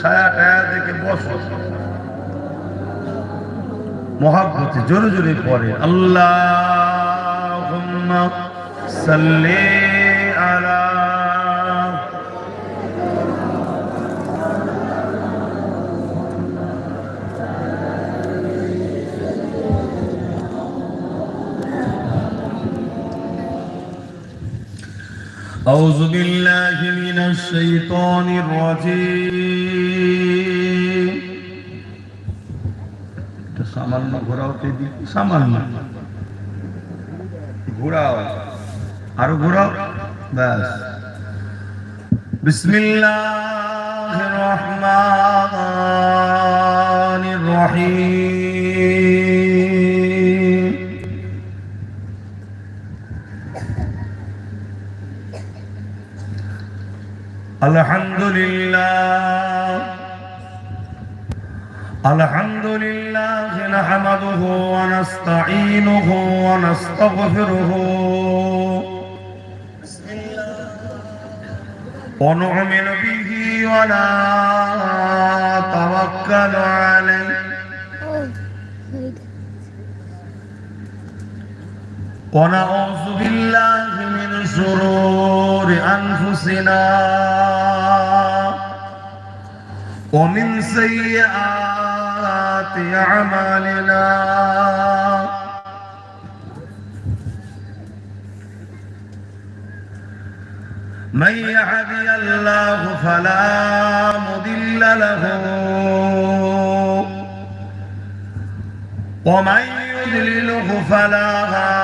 ছায়া টায়া দেখে বসো মহাব্বতে জোরে জোরে পড়ে আল্লাহ সাল্লি আলা أعوذ بالله من الشيطان الرجيم Samaanmu, gurau tadi, samaanmu, gurau, ada gurau, beras. Bismillahirohmanirohim. Alhamdulillah. الحمد لله نحمده ونستعينه ونستغفره ونؤمن به ولا توكل عليه ونعوذ بالله من شرور أنفسنا ومن سيئات أعمالنا من يهدي الله فلا مضل له ومن يضلله فلا هادي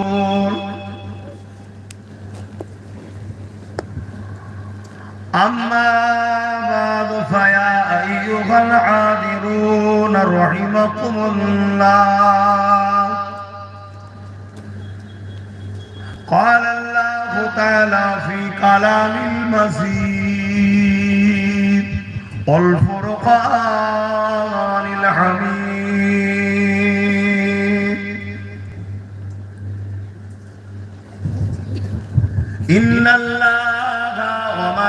أما بعد فيا أيها العابرون رحمكم الله قال الله تعالى في كلام المزيد والفرقان الحميد إن الله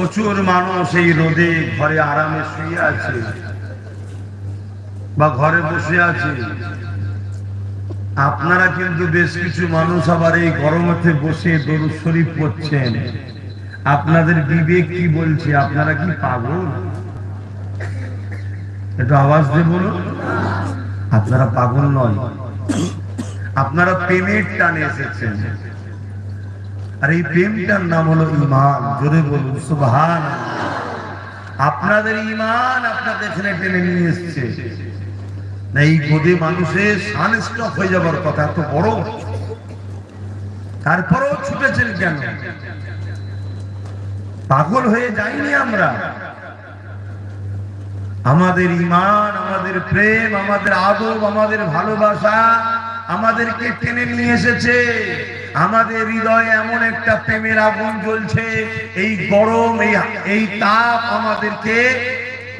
প্রচুর মানুষ এই রোদে ঘরে আরামে শুয়ে আছে বা ঘরে বসে আছে। আপনারা কিন্তু বেশ কিছু মানুষ আবার এই গরমতে বসে দরুদ শরীফ পড়ছেন। আপনাদের বিবেক কি বলছে? আপনারা কি পাগল? একটু আওয়াজ দিয়ে বলুন। আপনারা পাগল নয়। আপনারা প্রেমের টানে এসেছেন। আর এই প্রেমটার নাম হলো ইমান জোরে বলুন সুবহান আপনাদের ইমান আপনাদের এখানে টেনে নিয়ে এসছে। না, এই গদে মানুষের সানস্টক হয়ে যাবার কথা, এত বড়। তারপরেও ছুটেছেন কেন? পাগল হয়ে যাইনি আমরা। আমাদের ইমান আমাদের প্রেম, আমাদের আদব, আমাদের ভালোবাসা আমাদেরকে টেনে নিয়ে এসেছে। আমাদের হৃদয়ে এমন একটা প্রেমের আগুন জ্বলছে, এই গরম, এই তাপ আমাদেরকে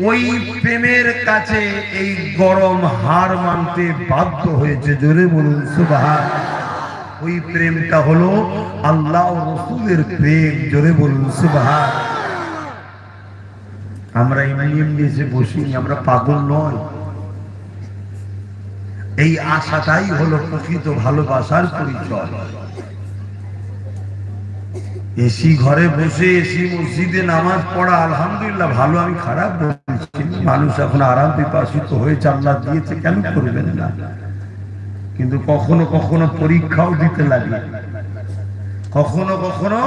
ওই প্রেমের কাছে এই গরম হার মানতে বাধ্য হয়েছে। জোরে বলুন, সুবহান। ওই প্রেমটা হলো আল্লাহ রসুলের প্রেম। জোরে বলুন, সুবহান। আমরা এমনি এমনি এসে বসিনি, আমরা পাগল নয়। এই আশাটাই হলো প্রকৃত ভালোবাসার পরিচয়। এসি ঘরে বসে, এসি মসজিদে নামাজ পড়া, আলহামদুলিল্লাহ, ভালো আমি খারাপ বলছি। মানুষ এখন আরাম বিপাসিত হয়েছে আল্লাহ দিয়েছে, কেন করবেন না? কিন্তু কখনো কখনো পরীক্ষাও দিতে লাগে। কখনো কখনো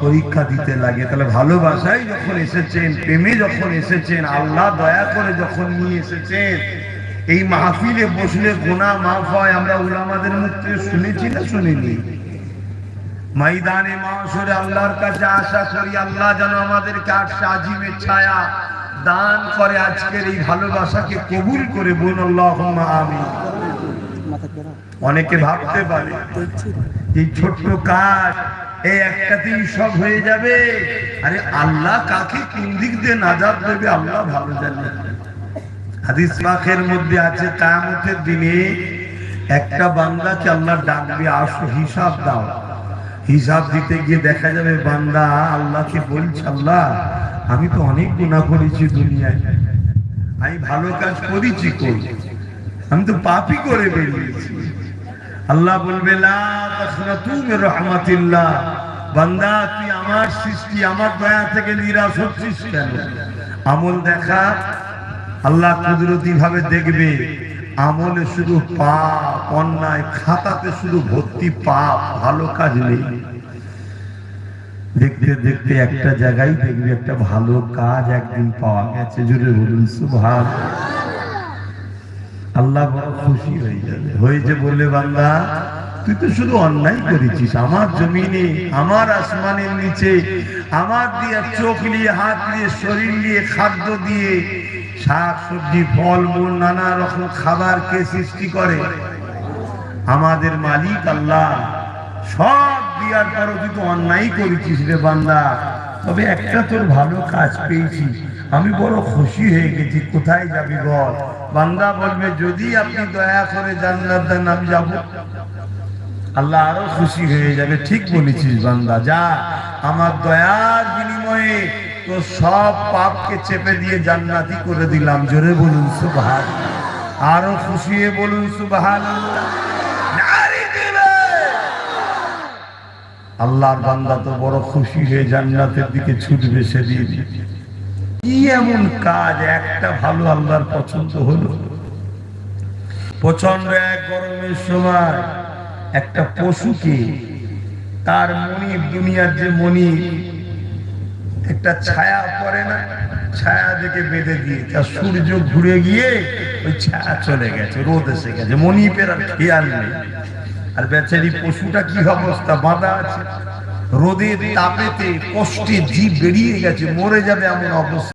পরীক্ষা দিতে লাগে। তাহলে ভালোবাসায় যখন এসেছেন, প্রেমে যখন এসেছেন, আল্লাহ দয়া করে যখন নিয়ে এসেছেন এই মাহফিলে বসলে গোনা মাফ হয়, আমরা উলামাদের মুখ শুনেছি না শুনিনি? মাসরে আল্লাহর কাছে আশা করি আল্লাহ যেন আজিমের ছায়া দান করে আজকের এই ভালোবাসাকে কবুল করে বোন আমি অনেকে ভাবতে পারে, এই ছোট্ট কাজ, এই একটাতেই সব হয়ে যাবে। আরে আল্লাহ কাকে কোন দিক দিয়ে নাজাদ দেবে, আল্লাহ ভালো জানে। হাদিস পাখের মধ্যে আছে, কায়ামতের দিনে একটা বান্দাকে আল্লাহ ডাকবে আসো, হিসাব দাও। হিসাব দিতে গিয়ে দেখা যাবে বান্দা আল্লাহকে বলছে, আল্লাহ, আমি তো অনেক গুণা করেছি দুনিয়ায়। আমি ভালো কাজ করেছি করি আমি তো পাপই করে বেরিয়েছি। আল্লাহ বলবে রাহমাতিল্লাহ। বান্দা, তুই আমার সৃষ্টি, আমার দয়া থেকে নিরাশ হচ্ছিস কেন? আমল দেখা আল্লাহ কুদরতি ভাবে দেখবে। আমলে শুধু পাপ, অন্যায়, খাতাতে শুধু ভর্তি পাপ, ভালো কাজ নেই। দেখতে দেখতে একটা জায়গায় দেখবে একটা ভালো কাজ একদিন পাওয়া গেছে। জুড়ে বলুন সুভাষ আল্লাহ বড় খুশি হয়ে যাবে। হয়েছে বলে বান্দা, তুই তো শুধু অন্যায় করেছিস। আমার জমিনে, আমার আসমানের নিচে, আমার দিয়ে চোখ নিয়ে, হাত দিয়ে শরীর নিয়ে, খাদ্য দিয়ে শাক সবজি ফল মূল নানা রকম খাবার কে সৃষ্টি করে? আমাদের মালিক আল্লাহ সব দিয়ার পরও তুই তো অন্যায় করেছিস রে বান্দা। তবে একটা তোর ভালো কাজ পেয়েছি। আমি বড় খুশি হয়ে গেছি। কোথায় যাবি বল? বান্দা বলবে, যদি আপনি দয়া করে জান্নাত দেন আমি যাব, আল্লাহ আরও খুশি হয়ে যাবে। ঠিক বলেছিস বান্দা। যা, আমার দয়ার বিনিময়ে তো সব পাপকে চেপে দিয়ে জান্নাতি করে দিলাম। জোরে বলুন সুবহান আরও খুশি বলুন সুবহান আল্লাহর বান্দা তো বড় খুশি হয়ে জান্নাতের দিকে ছুটবে সেদিন। কি এমন কাজ? একটা ভালো আল্লাহর পছন্দ হলো। প্রচণ্ড এক গরমের সময় একটা পশুকে, তার মনি দুনিয়ার যে মনি একটা ছায়া পড়ে না, ছায়া দেখে বেঁধে দিয়ে তার সূর্য ঘুরে গিয়ে ওই ছায়া চলে গেছে, রোদ এসে গেছে। মনিপের আর খেয়াল নেই। আর বেচারি পশুটা কি অবস্থা? বাঁধা আছে। রোদের তাপেতে কষ্টে জীব বেরিয়ে গেছে, মরে যাবে এমন অবস্থা।